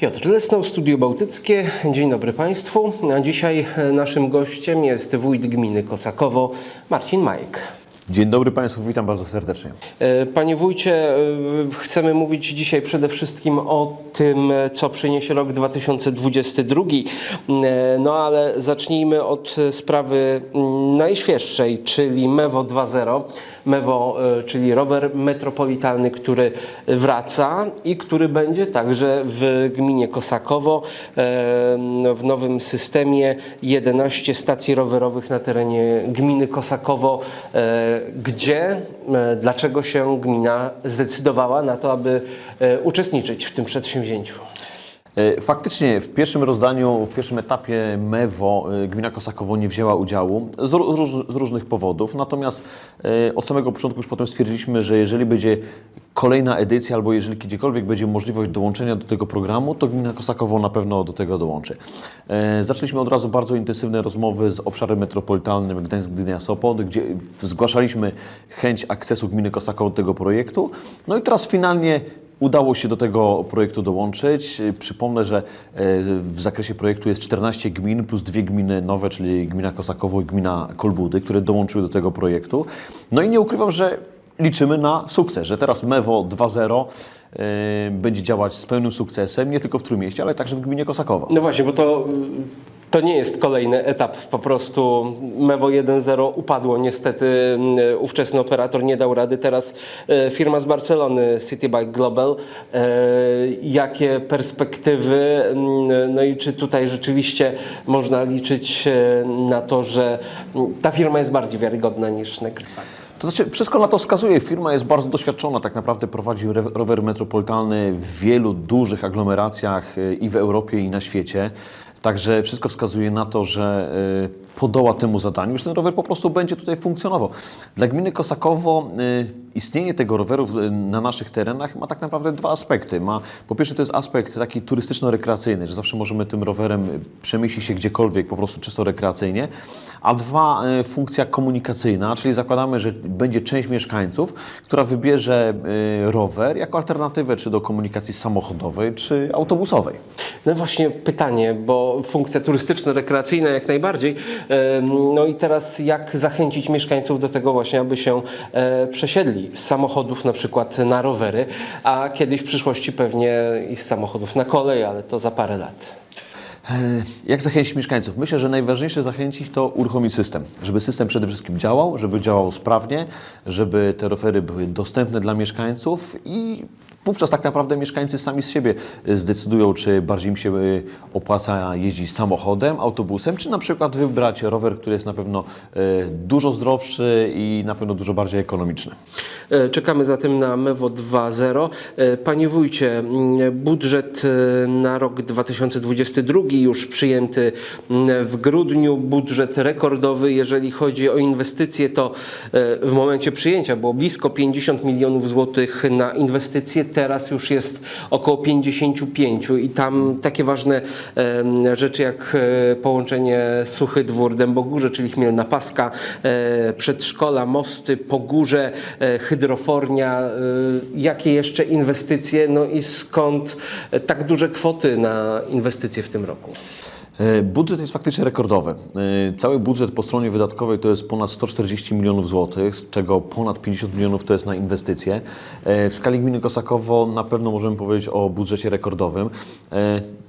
Piotr Lesną, Studio Bałtyckie. Dzień dobry Państwu. A dzisiaj e, naszym gościem jest wójt gminy Kosakowo, Marcin Majek. Dzień dobry Państwu, witam bardzo serdecznie. E, Panie wójcie, e, chcemy mówić dzisiaj przede wszystkim o tym, co przyniesie rok 2022. E, No ale zacznijmy od sprawy mm, najświeższej, czyli Mewo 2.0. Mewo, czyli rower metropolitalny, który wraca i który będzie także w gminie Kosakowo w nowym systemie 11 stacji rowerowych na terenie gminy Kosakowo. Gdzie, e, dlaczego się gmina zdecydowała na to, aby e, uczestniczyć w tym przedsięwzięciu? E, Faktycznie w pierwszym rozdaniu, w pierwszym etapie MEWO e, gmina Kosakowo nie wzięła udziału z, róż, z różnych powodów, natomiast e, od samego początku już potem stwierdziliśmy, że jeżeli będzie kolejna edycja albo jeżeli gdziekolwiek będzie możliwość dołączenia do tego programu, to gmina Kosakowo na pewno do tego dołączy. Zaczęliśmy od razu bardzo intensywne rozmowy z obszarem metropolitalnym Gdańsk, Gdynia, Sopot, gdzie zgłaszaliśmy chęć akcesu gminy Kosakowo do tego projektu. No i teraz finalnie Udało się do tego projektu dołączyć. Przypomnę, że e, w zakresie projektu jest 14 gmin plus dwie gminy nowe, czyli gmina Kosakowo i gmina Kolbudy, które dołączyły do tego projektu. No i nie ukrywam, że liczymy na sukces, że teraz MEWO 2.0 e, będzie działać z pełnym sukcesem, nie tylko w Trójmieście, ale także w gminie Kosakowo. No właśnie, bo to, to nie jest kolejny etap. Po prostu Mewo 1.0 upadło. Niestety mm, ówczesny operator nie dał rady. Teraz e, firma z Barcelony, Citybike Global. E, Jakie perspektywy? mm, No i czy tutaj rzeczywiście można liczyć e, na to, że mm, ta firma jest bardziej wiarygodna niż Next? To znaczy, wszystko na to wskazuje. Firma jest bardzo doświadczona, tak naprawdę prowadzi rower metropolitalny w wielu dużych aglomeracjach i w Europie, i na świecie. Także wszystko wskazuje na to, że y, podoła temu zadaniu, że ten rower po prostu będzie tutaj funkcjonował. Dla gminy Kosakowo y, istnienie tego roweru w- na naszych terenach ma tak naprawdę dwa aspekty. Ma, po pierwsze to jest aspekt taki turystyczno-rekreacyjny, że zawsze możemy tym rowerem y, przemieścić się gdziekolwiek, po prostu czysto rekreacyjnie. A dwa, y, funkcja komunikacyjna, czyli zakładamy, że będzie część mieszkańców, która wybierze y, rower jako alternatywę czy do komunikacji samochodowej, czy autobusowej. No właśnie pytanie, bo funkcja turystyczno-rekreacyjna jak najbardziej. No i teraz jak zachęcić mieszkańców do tego właśnie, aby się e, przesiedli z samochodów na przykład na rowery, a kiedyś w przyszłości pewnie i z samochodów na kolej, ale to za parę lat. E, Jak zachęcić mieszkańców? Myślę, że najważniejsze zachęcić to uruchomić system. Żeby system przede wszystkim działał, żeby działał sprawnie, żeby te rowery były dostępne dla mieszkańców i wówczas tak naprawdę mieszkańcy sami z siebie e, zdecydują, czy bardziej im się e, opłaca jeździć samochodem, autobusem, czy na przykład wybrać rower, który jest na pewno dużo zdrowszy i na pewno dużo bardziej ekonomiczny. Czekamy zatem na MEWO 2.0. E, Panie wójcie, budżet na rok 2022 już przyjęty mm, w grudniu, budżet rekordowy, jeżeli chodzi o inwestycje, to e, w momencie przyjęcia było blisko 50 milionów złotych na inwestycje, teraz już jest około 55 i tam takie ważne rzeczy jak e, połączenie Suchy Dwór, Dębogórze, czyli Chmielna Paska, e, przedszkola, mosty, Pogórze, hydrofornia, jakie jeszcze inwestycje, no i skąd tak duże kwoty na inwestycje w tym roku? E, Budżet jest faktycznie rekordowy. E, Cały budżet po stronie wydatkowej to jest ponad 140 milionów złotych, z czego ponad 50 milionów to jest na inwestycje. E, W skali gminy Kosakowo na pewno możemy powiedzieć o budżecie rekordowym.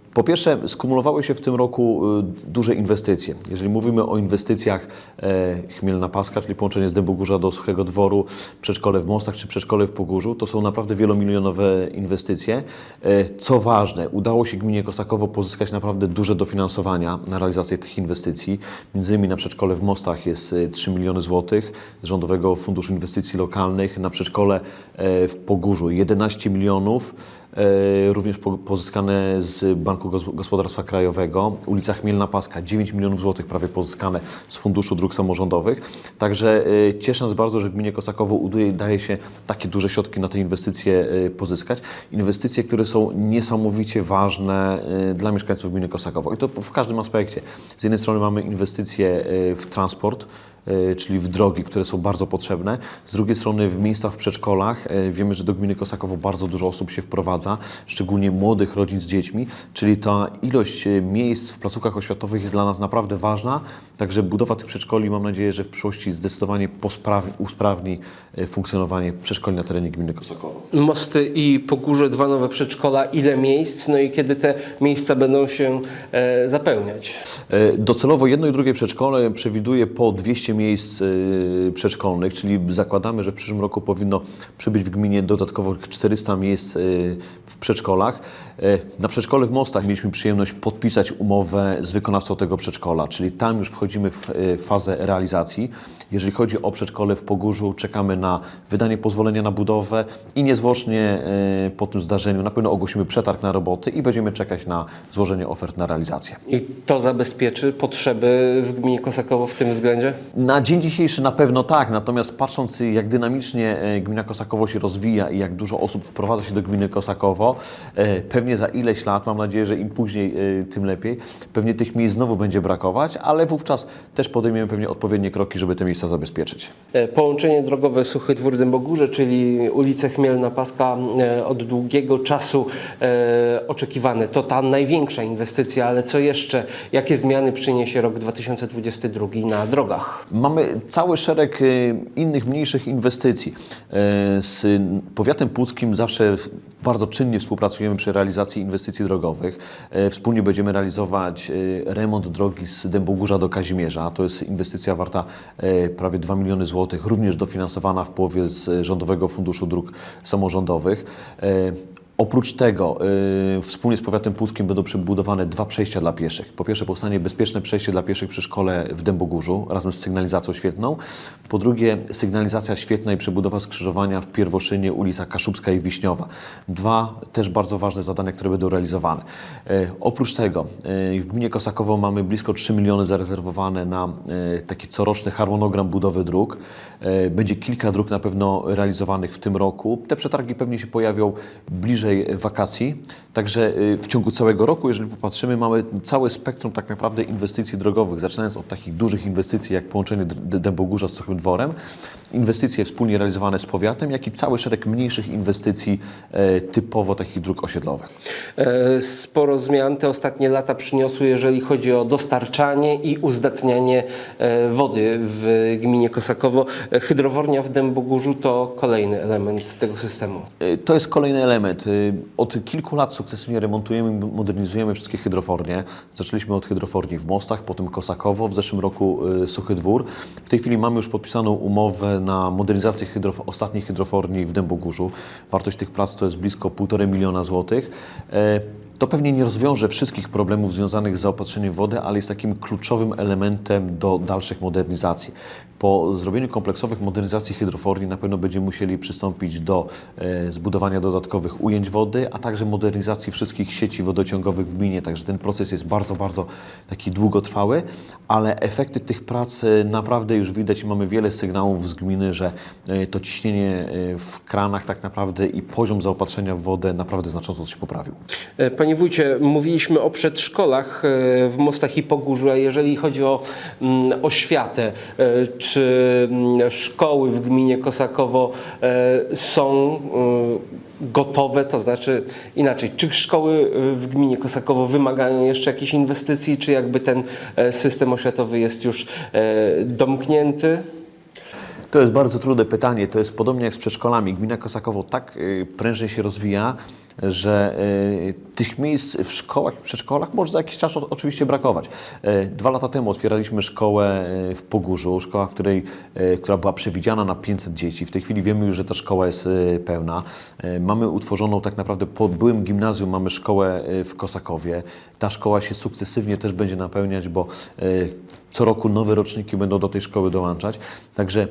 E, Po pierwsze, skumulowały się w tym roku y, duże inwestycje. Jeżeli mówimy o inwestycjach e, Chmielna Paska, czyli połączenie z Dębogórza do Suchego Dworu, przedszkole w Mostach czy przedszkole w Pogórzu, to są naprawdę wielomilionowe inwestycje. E, Co ważne, udało się gminie Kosakowo pozyskać naprawdę duże dofinansowania na realizację tych inwestycji. Między innymi na przedszkole w Mostach jest e, 3 miliony złotych z Rządowego Funduszu Inwestycji Lokalnych, na przedszkole e, w Pogórzu 11 milionów. E, również po- pozyskane z Banku Gos- Gospodarstwa Krajowego. Ulica Chmielna Paska, 9 milionów złotych prawie pozyskane z Funduszu Dróg Samorządowych. Także e, cieszę nas bardzo, że gminie Kosakowo udaje daje się takie duże środki na te inwestycje e, pozyskać. Inwestycje, które są niesamowicie ważne dla mieszkańców gminy Kosakowo. I to w każdym aspekcie. Z jednej strony mamy inwestycje w transport, czyli w drogi, które są bardzo potrzebne. Z drugiej strony w miejscach w przedszkolach e, wiemy, że do gminy Kosakowo bardzo dużo osób się wprowadza, szczególnie młodych rodzin z dziećmi, czyli ta ilość e, miejsc w placówkach oświatowych jest dla nas naprawdę ważna. Także budowa tych przedszkoli mam nadzieję, że w przyszłości zdecydowanie usprawni funkcjonowanie przedszkoli na terenie gminy Kosakowo. Mosty i Pogórze, dwa nowe przedszkola, ile miejsc, no i kiedy te miejsca będą się e, zapełniać? E, Docelowo jedno i drugie przedszkole przewiduje po 200 miejsc e, przedszkolnych, czyli zakładamy, że w przyszłym roku powinno przybyć w gminie dodatkowo 400 miejsc e, w przedszkolach. E, Na przedszkole w Mostach mieliśmy przyjemność podpisać umowę z wykonawcą tego przedszkola, czyli tam już wchodzimy w e, fazę realizacji. Jeżeli chodzi o przedszkole w Pogórzu, czekamy na wydanie pozwolenia na budowę i niezwłocznie e, po tym zdarzeniu na pewno ogłosimy przetarg na roboty i będziemy czekać na złożenie ofert na realizację. I to zabezpieczy potrzeby w gminie Kosakowo w tym względzie? Na dzień dzisiejszy na pewno tak, natomiast patrząc jak dynamicznie gmina Kosakowo się rozwija i jak dużo osób wprowadza się do gminy Kosakowo, e, pewnie za ileś lat, mam nadzieję, że im później, e, tym lepiej, pewnie tych miejsc znowu będzie brakować, ale wówczas też podejmiemy pewnie odpowiednie kroki, żeby te miejsca zabezpieczyć. E, Połączenie drogowe Suchy Dwór Dębogórze, czyli ulicę Chmielna Paska e, od długiego czasu e, oczekiwane. To ta największa inwestycja, ale co jeszcze? Jakie zmiany przyniesie rok 2022 na drogach? Mamy cały szereg innych mniejszych inwestycji. Z powiatem puckim zawsze bardzo czynnie współpracujemy przy realizacji inwestycji drogowych. E, Wspólnie będziemy realizować e, remont drogi z Dębogórza do Kazimierza. To jest inwestycja warta e, prawie 2 miliony złotych, również dofinansowana w połowie z Rządowego Funduszu Dróg Samorządowych. Oprócz tego y, wspólnie z powiatem puckim będą przebudowane dwa przejścia dla pieszych. Po pierwsze powstanie bezpieczne przejście dla pieszych przy szkole w Dębogórzu razem z sygnalizacją świetną. Po drugie sygnalizacja świetna i przebudowa skrzyżowania w Pierwoszynie ulica Kaszubska i Wiśniowa. Dwa też bardzo ważne zadania, które będą realizowane. Y, oprócz tego y, w gminie Kosakowo mamy blisko 3 miliony zarezerwowane na y, taki coroczny harmonogram budowy dróg. Y, będzie kilka dróg na pewno realizowanych w tym roku. Te przetargi pewnie się pojawią bliżej wakacji. Także y, w ciągu całego roku, jeżeli popatrzymy, mamy całe spektrum tak naprawdę inwestycji drogowych, zaczynając od takich dużych inwestycji jak połączenie Dębogórza z Suchym Dworem, inwestycje wspólnie realizowane z powiatem, jak i cały szereg mniejszych inwestycji e, typowo takich dróg osiedlowych. E, Sporo zmian te ostatnie lata przyniosły, jeżeli chodzi o dostarczanie i uzdatnianie e, wody w gminie Kosakowo. Hydrowornia w Dębogórzu to kolejny element tego systemu. To jest kolejny element. Y, Od kilku lat sukcesywnie remontujemy, modernizujemy wszystkie hydrofornie. Zaczęliśmy od hydroforni w Mostach, potem Kosakowo, w zeszłym roku y, Suchy Dwór. W tej chwili mamy już podpisaną umowę na modernizację hydrof- ostatniej hydroforni w Dębogórzu. Wartość tych prac to jest blisko 1,5 miliona złotych. To pewnie nie rozwiąże wszystkich problemów związanych z zaopatrzeniem wody, ale jest takim kluczowym elementem do dalszych modernizacji. Po zrobieniu kompleksowych modernizacji hydroforni na pewno będziemy musieli przystąpić do e, zbudowania dodatkowych ujęć wody, a także modernizacji wszystkich sieci wodociągowych w gminie. Także ten proces jest bardzo, bardzo taki długotrwały, ale efekty tych prac e, naprawdę już widać mamy wiele sygnałów z gminy, że e, to ciśnienie w kranach tak naprawdę i poziom zaopatrzenia w wodę naprawdę znacząco się poprawił. Panie wójcie, mówiliśmy o przedszkolach e, w Mostach i Pogórzu, a jeżeli chodzi o mm, oświatę, e, czy mm, szkoły w gminie Kosakowo e, są gotowe, to znaczy inaczej, czy szkoły w gminie Kosakowo wymagają jeszcze jakichś inwestycji, czy jakby ten system oświatowy jest już domknięty? To jest bardzo trudne pytanie. To jest podobnie jak z przedszkolami. Gmina Kosakowo tak prężnie się rozwija, że y, tych miejsc w szkołach, przedszkolach może za jakiś czas oczywiście brakować. Y, Dwa lata temu otwieraliśmy szkołę y, w Pogórzu, szkoła, w której, która była przewidziana na 500 dzieci. W tej chwili wiemy już, że ta szkoła jest pełna. Mamy utworzoną tak naprawdę pod byłym gimnazjum, mamy szkołę w Kosakowie. Ta szkoła się sukcesywnie też będzie napełniać, bo co roku nowe roczniki będą do tej szkoły dołączać. Także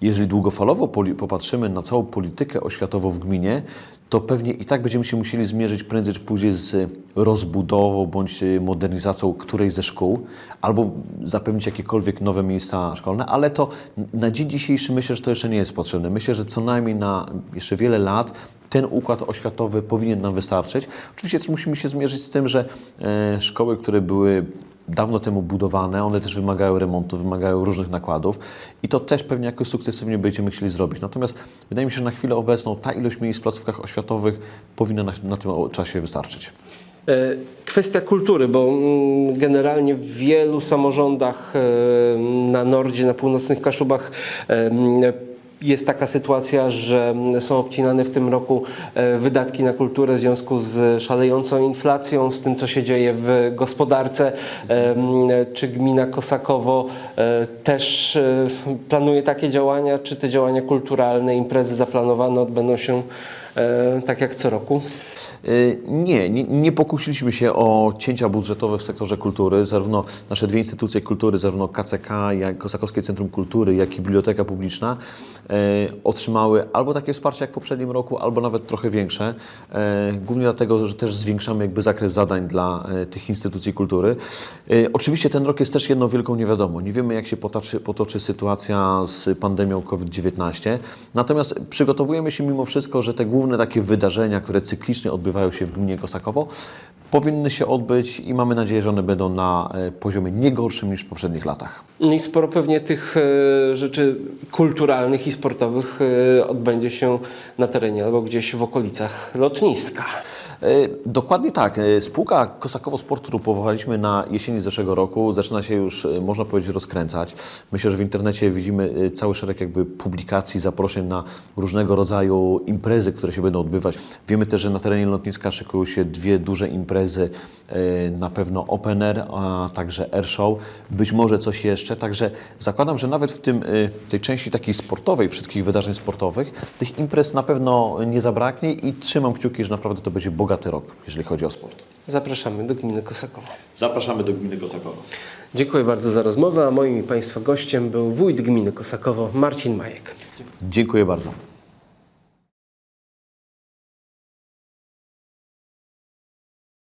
jeżeli długofalowo popatrzymy na całą politykę oświatową w gminie, to pewnie i tak będziemy się musieli zmierzyć prędzej czy później z rozbudową bądź e, modernizacją którejś ze szkół, albo zapewnić jakiekolwiek nowe miejsca szkolne, ale to na dzień dzisiejszy myślę, że to jeszcze nie jest potrzebne. Myślę, że co najmniej na jeszcze wiele lat ten układ oświatowy powinien nam wystarczyć. Oczywiście też musimy się zmierzyć z tym, że e, szkoły, które były dawno temu budowane, one też wymagają remontu, wymagają różnych nakładów i to też pewnie jakoś sukcesywnie będziemy chcieli zrobić. Natomiast wydaje mi się, że na chwilę obecną ta ilość miejsc w placówkach oświatowych powinna na, na tym czasie wystarczyć. E, Kwestia kultury, bo mm, generalnie w wielu samorządach e, na Nordzie, na północnych Kaszubach e, jest taka sytuacja, że są obcinane w tym roku e, wydatki na kulturę w związku z szalejącą inflacją, z tym co się dzieje w gospodarce. Czy gmina Kosakowo e, też e, planuje takie działania, czy te działania kulturalne, imprezy zaplanowane odbędą się tak jak co roku? Y, Nie, nie, nie pokusiliśmy się o cięcia budżetowe w sektorze kultury. Zarówno nasze dwie instytucje kultury, zarówno KCK, jak Kosakowskie Centrum Kultury, jak i Biblioteka Publiczna e, otrzymały albo takie wsparcie jak w poprzednim roku, albo nawet trochę większe. E, głównie dlatego, że też zwiększamy jakby zakres zadań dla tych instytucji kultury. Oczywiście ten rok jest też jedną wielką niewiadomą. Nie wiemy, jak się potoczy, potoczy sytuacja z pandemią COVID-19. Natomiast przygotowujemy się mimo wszystko, że te główne takie wydarzenia, które cyklicznie odbywają się w gminie Kosakowo, powinny się odbyć i mamy nadzieję, że one będą na e, poziomie nie gorszym niż w poprzednich latach. No i sporo pewnie tych e, rzeczy kulturalnych i sportowych e, odbędzie się na terenie albo gdzieś w okolicach lotniska. E, Dokładnie tak. E, Spółka Kosakowo Sport, którą powołaliśmy na jesieni zeszłego roku, zaczyna się już, e, można powiedzieć, rozkręcać. Myślę, że w internecie widzimy cały szereg jakby publikacji, zaproszeń na różnego rodzaju imprezy, które się będą odbywać. Wiemy też, że na terenie lotniska szykują się dwie duże imprezy, na pewno Open Air, a także Air Show, być może coś jeszcze. Także zakładam, że nawet w tym, tej części takiej sportowej, wszystkich wydarzeń sportowych, tych imprez na pewno nie zabraknie i trzymam kciuki, że naprawdę to będzie bogaty rok, jeżeli chodzi o sport. Zapraszamy do gminy Kosakowo. Zapraszamy do gminy Kosakowo. Dziękuję bardzo za rozmowę, a moim i Państwa gościem był wójt gminy Kosakowo Marcin Majek. Dziękuję bardzo.